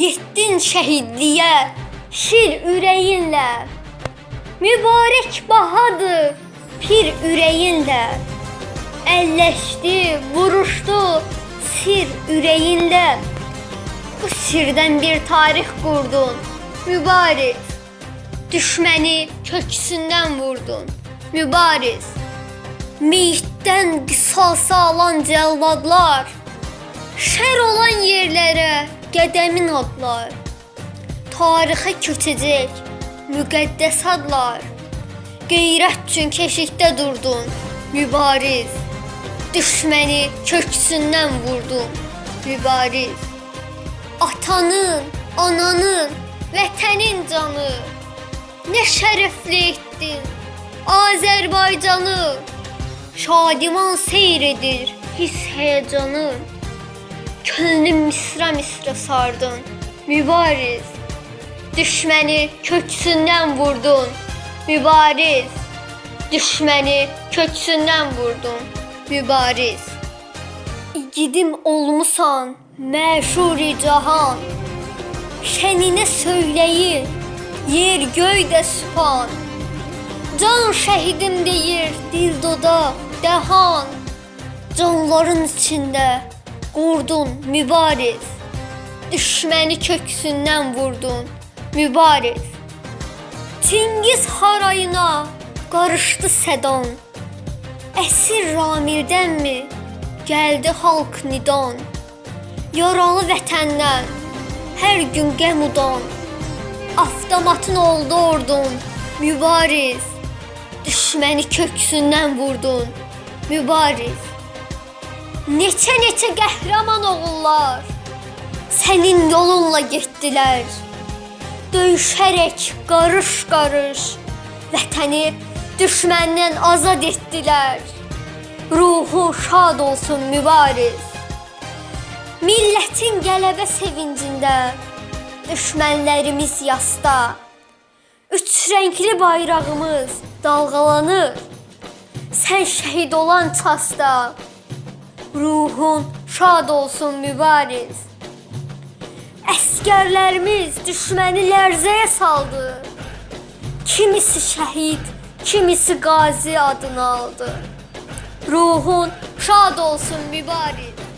Yetdin şəhidliyə şir ürəyinlə. Mübarək bahadır pir ürəyinlə. Əlləşdi, vuruşdu sir ürəyində. Bu sirdən bir tarix qurdun, mübariz. Düşməni köksündən vurdun, mübariz. Meyitdən qisası alan cəlladlar, şər olan yerlərə qədəmin adlar. Tarixə köçəcək müqəddəs adlar. Qeyrət üçün keşikdə durdun, mübariz. Düşməni köksündən vurdun, mübariz. Atanın, ananın, vətənin canı. Nə şərəfli etdin Azərbaycanı. Şadiman seyr edir his həyəcanı. Könlüm misra misra sardın, mübariz. Düşməni köksündən vurdun, mübariz. Düşməni köksündən vurdun, mübariz. İgidim olmusan, məşhuri cahan. Şəninə söyləyin, yer göydə sübhan. Can şəhidim deyir dildoda dəhan. Canların içində qurdun mübariz. Düşməni köksündən vurdun mübariz. Çingiz harayına qarışdı sədan. Əsir Ramir'dənmi gəldi xalq nidan. Yaralı vətəndən hər gün qəm udan. Avtomatın oldu ordun mübariz. Düşməni köksündən vurdun mübariz. Neçə-neçə qəhrəman oğullar sənin yolunla getdilər. Döyüşərək qarış-qarış vətəni düşməndən azad etdilər. Ruhu şad olsun mübariz. Millətin qələbə sevincində düşmənlərimiz yasta. Üç rəngli bayrağımız dalğalanır. Sən şəhid olan çasta. Ruhun şad olsun mübariz. Əskərlərimiz düşməni lərzəyə saldı. Kimisi şəhid, kimisi qazi adını aldı. Ruhun şad olsun mübariz.